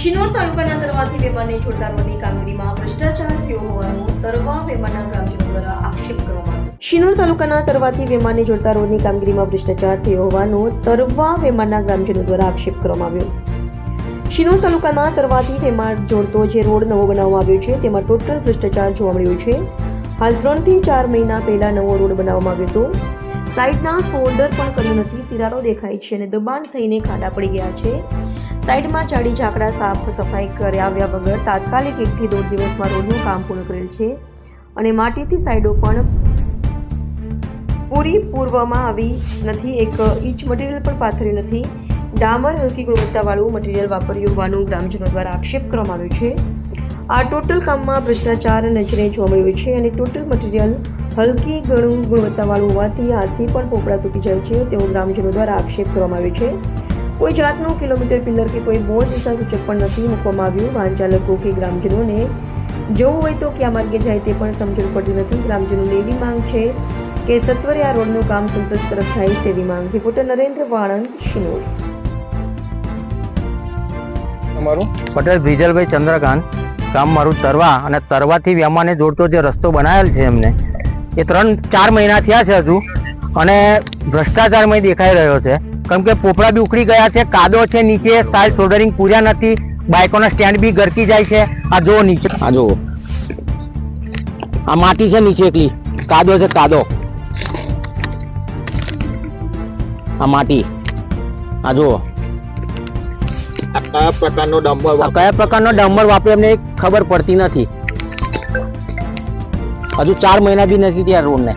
શિનોર તાલુકાના તરવાથી વેમાને જોડતા રોડની કામગીરીમાં ભ્રષ્ટાચાર થયો હોવાનો તરવા વેમાના ગ્રામજનો દ્વારા આક્ષેપ કરવામાં શિનોર તાલુકાના તરવાથી વેમાને જોડતા રોડની કામગીરીમાં ભ્રષ્ટાચાર થયો હોવાનો તરવા વેમાના ગ્રામજનો દ્વારા આક્ષેપ કરવામાં આવ્યો. શિનોર તાલુકાના તરવાથી વેમાન જોડતો જે રોડ નવો બનાવવામાં આવ્યો છે, તેમાં ટોટલ ભ્રષ્ટાચાર જોવા મળ્યો છે. હાલ ત્રણથી ચાર મહિના પહેલા નવો રોડ બનાવવામાં આવ્યો હતો. સાઈડના સોલ્ડર પણ કર્યું નથી, તિરાડો દેખાય છે અને દબાણ થઈને ખાડા પડી ગયા છે. સાઈડમાં ચાડી ઝાકડા સાફ સફાઈ કરાવ્યા વગર તાત્કાલિક એકથી દોઢ દિવસમાં રોડનું કામ પૂર્ણ કરેલ છે અને માટીથી સાઈડો પણ પૂરી પૂરવામાં આવી નથી. એક ઇંચ મટીરિયલ પણ પાથર્યું નથી. ડામર હલકી ગુણવત્તાવાળું મટીરિયલ વાપર્યું હોવાનું ગ્રામજનો દ્વારા આક્ષેપ કરવામાં આવ્યો છે. આ ટોટલ કામમાં ભ્રષ્ટાચાર નજરે જોવા મળ્યો છે અને ટોટલ મટીરિયલ હલકી ગણું ગુણવત્તાવાળું હોવાથી હાથથી પણ પોપડા તૂટી જાય છે તેવો ગ્રામજનો દ્વારા આક્ષેપ કરવામાં આવ્યો છે. કોઈ જાતનું કિલોમીટર પિલર કે કોઈ બોર્ડ દિશા સૂચક પણ નથી મૂકવામાં આવ્યું. વાહન ચાલકો કે ગ્રામજનોને જવું હોય તો કયા માર્ગે જાય તે પણ સમજણ પડતી નથી. ગ્રામજનોની એવી માંગ છે કે સત્વરે આ રોડનું કામ સંતોષકારક થાય તેવી માંગ. રિપોર્ટર નરેન્દ્ર વાણંદ શિનોર. તમારું? પટેલ બ્રિજલભાઈ ચંદ્રકાંત. ગામ મારું તરવા અને તરવાથી વ્યામાને જોડતો જે રસ્તો બનાવેલ છે એમને એ ત્રણ ચાર મહિના થયા છે હજુ અને ભ્રષ્ટાચારમય દેખાઈ રહ્યો છે. કેમ કે પોપડા બી ઉખડી ગયા છે કાદો છે નીચે સાઈડ સોલ્ડરિંગ પૂર્યા નથી બાઇકોના સ્ટેન્ડ બી ગરકી જાય છે. આ જો નીચે. આ જો આ માટી છે નીચે એકલી. કાદો છે કાદો. આ માટી. આ જુઓ. આ કયા પ્રકારનો ડમ્બર કયા પ્રકારનો ડમ્બર વાપરે એમને ખબર પડતી નથી. હજુ ચાર મહિના બી નથી ત્યાં રોડને.